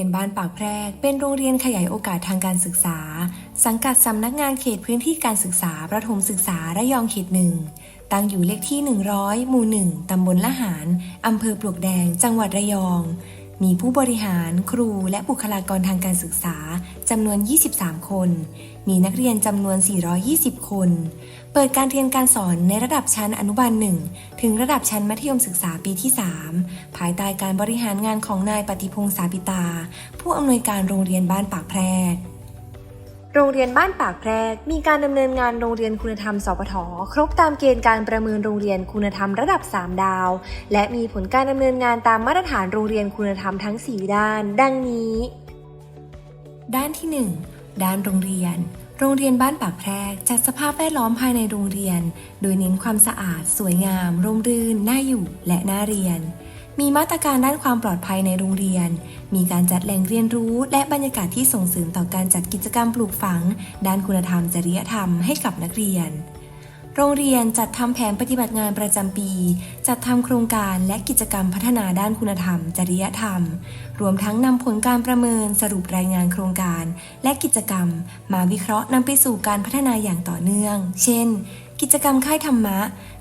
รียนบ้านปากแพรก เป็นโรงเรียนขยายโอกาสทางการศึกษา สังกัดสำนักงานเขตพื้นที่การศึกษาประถมศึกษาระยองเขตหนึ่งตั้งอยู่เลขที่ 100 หมู่หนึ่งตำบลละหาร อำเภอปลวกแดง จังหวัดระยอง มีผู้บริหาร ครู และบุคลากรทางการศึกษาจำนวน 23 คน มีนักเรียนจำนวน 420 คน เปิดการเรียนการสอนในระดับชั้นอนุบาลหนึ่งถึงระดับชั้นมัธยมศึกษาปีที่ 3 ภายใต้การบริหารงานของนายปฏิพงศ์สาปิตา ผู้อำนวยการโรงเรียนบ้านปากแพรก โรงเรียนบ้านปากแพรกมีการดำเนินงานโรงเรียนคุณธรรมสปทครบตามเกณฑ์การประเมินโรงเรียนคุณธรรมระดับ 3 ดาว และมีผลการดำเนินงานตามมาตรฐานโรงเรียนคุณธรรมทั้ง 4 ด้าน ดังนี้ ด้านที่ 1 ด้านโรงเรียน โรงเรียนบ้านปากแพรกจัดสภาพแวดล้อมภายในโรงเรียน โดยเน้นความสะอาด สวยงาม ร่มรื่น น่าอยู่ และน่าเรียน มีมาตรการด้านความปลอดภัยในโรงเรียน มีการจัดแหล่งเรียนรู้และบรรยากาศที่ส่งเสริมต่อการจัดกิจกรรมปลูกฝัง ด้านคุณธรรมจริยธรรมให้กับนักเรียน โรงเรียนจัดทำแผนปฏิบัติงานประจำปี จัดทำโครงการและกิจกรรมพัฒนาด้านคุณธรรม จริยธรรม รวมทั้งนำผลการประเมินสรุปรายงานโครงการ และกิจกรรม มาวิเคราะห์นำไปสู่การพัฒนาอย่างต่อเนื่อง เช่น กิจกรรมค่ายธรรมะ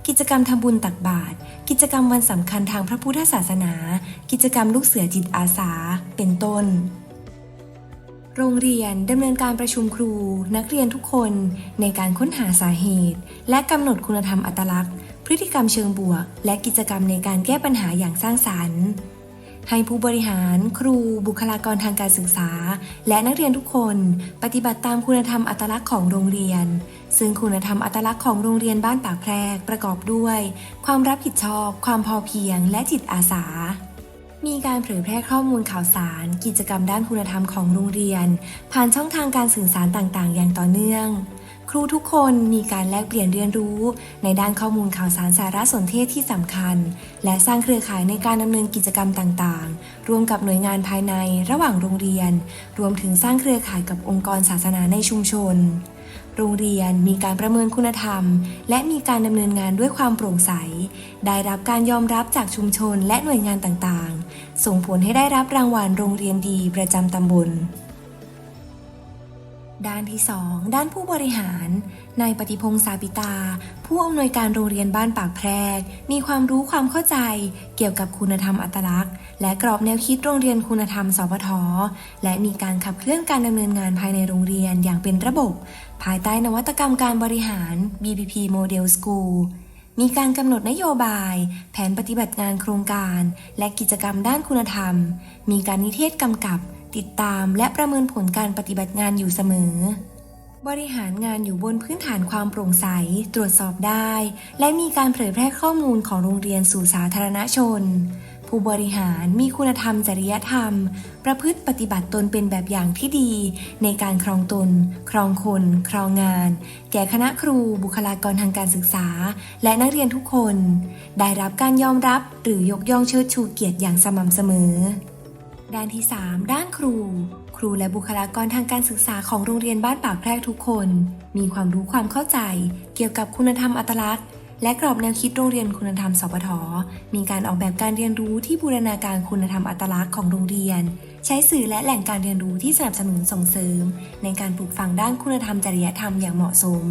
กิจกรรมทำบุญตักบาตร กิจกรรมวันสำคัญทางพระพุทธศาสนา กิจกรรมลูกเสือจิตอาสา เป็นต้น โรงเรียนดำเนินการประชุมครู นักเรียนทุกคนในการค้นหาสาเหตุ และกำหนดคุณธรรมอัตลักษณ์ พฤติกรรมเชิงบวก และกิจกรรมในการแก้ปัญหาอย่างสร้างสรรค์ ให้ผู้บริหาร ครู บุคลากรทางการศึกษา และนักเรียนทุกคนปฏิบัติตามคุณธรรมอัตลักษณ์ของโรงเรียน ซึ่งคุณธรรมอัตลักษณ์ของโรงเรียนบ้านปากแพรกประกอบด้วย ความรับผิดชอบ ความพอเพียง และจิตอาสามีการเผยแพร่ข้อมูลข่าวสาร กิจกรรมด้านคุณธรรมของโรงเรียน ผ่านช่องทางการสื่อสารต่างๆ อย่างต่อเนื่อง ครูทุกคนมีการแลกเปลี่ยนเรียนรู้ ในด้านข้อมูลข่าวสารสารสนเทศที่สำคัญ และสร้างเครือข่ายในการดำเนินกิจกรรมต่างๆ ร่วมกับหน่วยงานภายในระหว่างโรงเรียน รวมถึงสร้างเครือข่ายกับองค์กรศาสนาในชุมชน โรงเรียนมีการประเมินคุณธรรม และมีการดำเนินงานด้วยความโปร่งใส ได้รับการยอมรับจากชุมชนและหน่วยงานต่างๆ ส่งผลให้ได้รับรางวัลโรงเรียนดีประจำตำบล ด้านที่ 2 ด้านผู้บริหาร นายปฏิพงษ์สาปิตา ผู้อำนวยการโรงเรียนบ้านปากแพรก มีความรู้ความเข้าใจ เกี่ยวกับคุณธรรมอัตลักษณ์ และกรอบแนวคิดโรงเรียนคุณธรรม สพท และมีการขับเคลื่อนการดำเนินงานภายในโรงเรียนอย่างเป็นระบบ ภายใต้นวัตกรรมการบริหาร BPP Model School มีการกำหนดนโยบาย แผนปฏิบัติงานโครงการ และกิจกรรมด้านคุณธรรม มีการนิเทศกำกับ ติดตามและประเมินผลการปฏิบัติงานอยู่เสมอ บริหารงานอยู่บนพื้นฐานความโปร่งใส ตรวจสอบได้ และมีการเผยแพร่ข้อมูลของโรงเรียนสู่สาธารณชน ผู้บริหารมีคุณธรรมจริยธรรม ประพฤติปฏิบัติตนเป็นแบบอย่างที่ดี ในการครองตน ครองคน ครองงาน แก่คณะครู บุคลากรทางการศึกษา และนักเรียนทุกคน ได้รับการยอมรับหรือยกย่องเชิดชูเกียรติอย่างสม่ำเสมอ ด้านที่ 3 ด้านครู ครูและบุคลากรทางการศึกษาของโรงเรียนบ้านปากแพรกทุกคน มีความรู้ความเข้าใจ เกี่ยวกับคุณธรรมอัตลักษณ์ และกรอบแนวคิดโรงเรียนคุณธรรมสปทมีการออกแบบการเรียนรู้ที่บูรณาการคุณธรรมอัตลักษณ์ของโรงเรียน ใช้สื่อและแหล่งการเรียนรู้ที่สนับสนุนส่งเสริม ในการปลูกฝังด้านคุณธรรมจริยธรรมอย่างเหมาะสม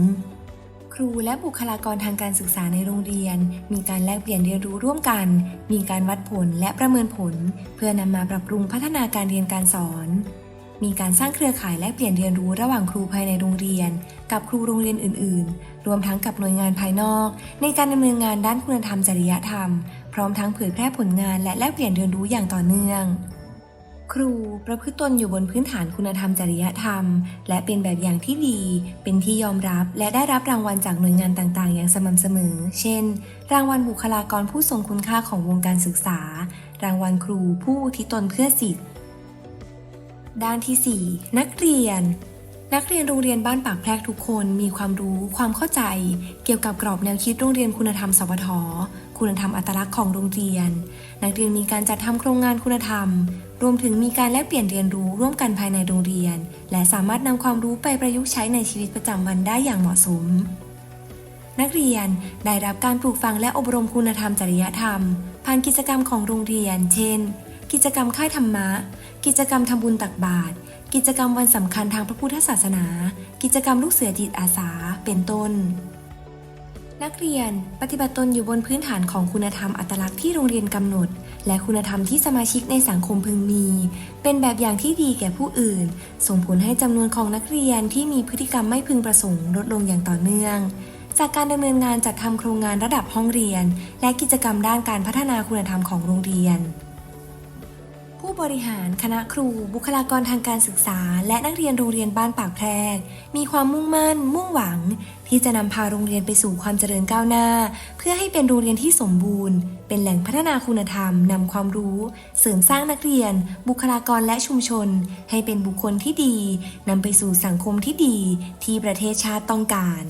ครูและบุคลากรทางการศึกษาในโรงเรียน มีการแลกเปลี่ยนเรียนรู้ร่วมกัน มีการวัดผลและประเมินผล เพื่อนำมาปรับปรุงพัฒนาการเรียนการสอน มีการสร้างเครือข่ายแลกเปลี่ยนเรียนรู้ระหว่างครูภายในโรงเรียน กับครูโรงเรียนอื่น ๆ รวมทั้งกับหน่วยงานภายนอก ในการดำเนินงานด้านคุณธรรมจริยธรรม พร้อมทั้งเผยแพร่ผลงานและแลกเปลี่ยนเรียนรู้อย่างต่อเนื่อง ครูประพฤติตนอยู่บนพื้นฐานคุณธรรมจริยธรรม และเป็นแบบอย่างที่ดี เป็นที่ยอมรับและได้รับรางวัลจากหน่วยงานต่างๆ อย่างสม่ำเสมอ เช่น รางวัลบุคลากรผู้ทรงคุณค่าของวงการศึกษา รางวัลครูผู้ที่ตนเพื่อสิทธิ์ด้านที่ 4 นักเรียน นักเรียนโรงเรียนบ้านปากแพรกทุกคนมีความรู้ความเข้าใจ เกี่ยวกับกรอบแนวคิดโรงเรียนคุณธรรมสพทคุณธรรมอัตลักษณ์ของโรงเรียน นักเรียนมีการจัดทำโครงงานคุณธรรม รวมถึงมีการแลกเปลี่ยนเรียนรู้ร่วมกันภายในโรงเรียน และสามารถนำความรู้ไปประยุกต์ใช้ในชีวิตประจำวันได้อย่างเหมาะสม นักเรียนได้รับการปลูกฝังและอบรมคุณธรรมจริยธรรม ผ่านกิจกรรมของโรงเรียน เช่น กิจกรรมค่ายธรรมะ กิจกรรมทำบุญตักบาตร กิจกรรมวันสำคัญทางพระพุทธศาสนา กิจกรรมลูกเสือจิตอาสา เป็นต้น นักเรียนปฏิบัติตนอยู่บนพื้นฐานของคุณธรรมอัตลักษณ์ที่โรงเรียนกำหนด และคุณธรรมที่สมาชิกในสังคมพึงมี เป็นแบบอย่างที่ดีแก่ผู้อื่น ส่งผลให้จำนวนของนักเรียนที่มีพฤติกรรมไม่พึงประสงค์ลดลงอย่างต่อเนื่องจากการดำเนินงานจัดทำโครงงานระดับห้องเรียน และกิจกรรมด้านการพัฒนาคุณธรรมของโรงเรียน บริหารคณะครู บุคลากรทางการศึกษา และนักเรียนโรงเรียนบ้านปากแพรก มีความมุ่งมั่น มุ่งหวัง ที่จะนำพาโรงเรียนไปสู่ความเจริญก้าวหน้า เพื่อให้เป็นโรงเรียนที่สมบูรณ์ เป็นแหล่งพัฒนาคุณธรรมนำความรู้ เสริมสร้างนักเรียน บุคลากรและชุมชน ให้เป็นบุคคลที่ดีนำไปสู่สังคมที่ดี ที่ประเทศชาติต้องการ